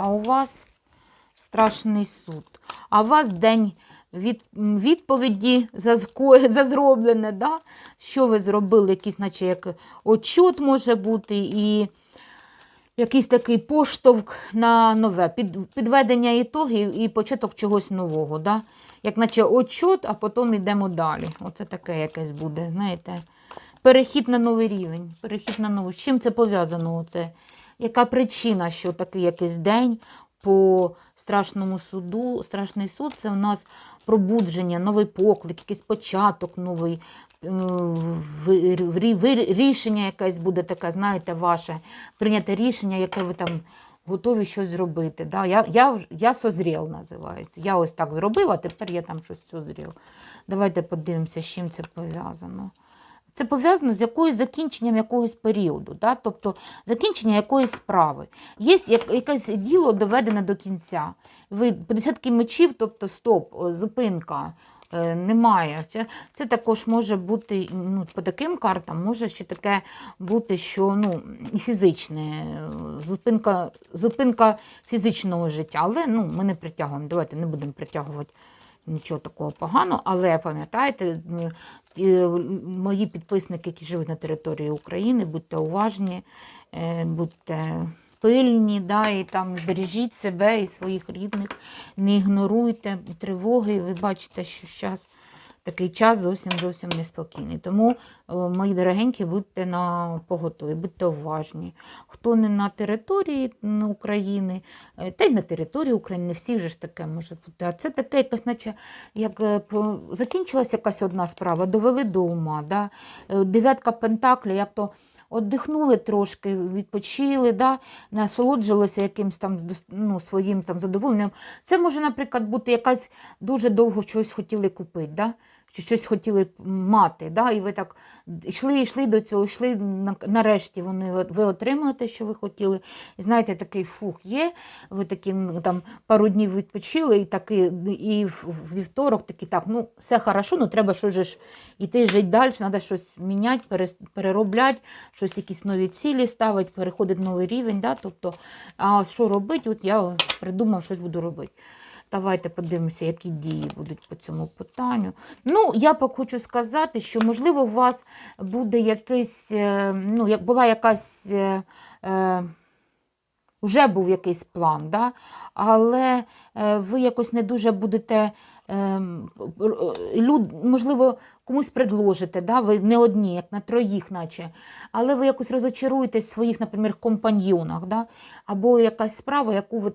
а у вас страшний суд. А у вас день від, відповіді за, за зроблене, да? що ви зробили, якийсь, наче як отчет може бути, і якийсь такий поштовх на нове, під, підведення ітогів і початок чогось нового. Да? Як наче отчет, а потім йдемо далі. Оце таке якесь буде, знаєте. Перехід на новий рівень. Перехід на новий. З чим це пов'язано? Оце? Яка причина, що такий якийсь день по страшному суду? Страшний суд це у нас пробудження, новий поклик, якийсь початок новий, ви- ви- ви- рішення якесь буде таке, знаєте, ваше, прийняте рішення, яке ви там готові щось зробити. Да? Я, я, я созріл називається. Я ось так зробив, а тепер я там щось созріл. Давайте подивимося, з чим це пов'язано. Це пов'язано з якоюсь закінченням якогось періоду, да? тобто закінчення якоїсь справи. Є якесь діло доведене до кінця. Ви десятки мечів, тобто стоп, о, зупинка. е, Немає. Це, це також може бути ну, по таким картам, може ще таке бути, що ну, фізичне, е, зупинка, зупинка фізичного життя. Але ну, ми не притягуємо. Давайте не будемо притягувати нічого такого поганого. Але пам'ятайте, е, мої підписники, які живуть на території України, будьте уважні, е, будьте пильні, да, і там бережіть себе і своїх рідних, не ігноруйте тривоги. Ви бачите, що зараз такий час зовсім зовсім неспокійний. Тому, е, мої дорогенькі, будьте на поготові, будьте уважні. Хто не на території України, е, та й на території України, не всі ж таке може бути. А це таке, якось, наче як е, закінчилася якась одна справа, довели до ума. Да? Дев'ятка Пентаклі, як то. Отдихнули трошки, відпочили, да? насолоджилися якимсь там ну, своїм там задоволенням. Це може, наприклад, бути якась дуже довго щось хотіли купити, да? Чи щось хотіли мати. Да? І ви так йшли, йшли до цього, йшли нарешті вони, ви отримали те, що ви хотіли. І знаєте, такий фух є. Ви такі ну, там пару днів відпочили, і таки, і вівторок такі, так, ну все хорошо, ну треба же ж іти жити далі, треба щось міняти, переробляти, щось якісь нові цілі ставити, переходити новий рівень. Да? Тобто, а що робити? От я придумав, щось буду робити. Давайте подивимося, які дії будуть по цьому питанню. Ну, я поки хочу сказати, що можливо у вас буде якийсь, е, ну, як була якась. е, е, вже був якийсь план, да? але е, ви якось не дуже будете, е, люд, можливо, комусь предложите, да? ви не одні, як на троїх, наче, але ви якось розочаруєтесь в своїх, наприклад, компаньйонах, да? або якась справа, яку ви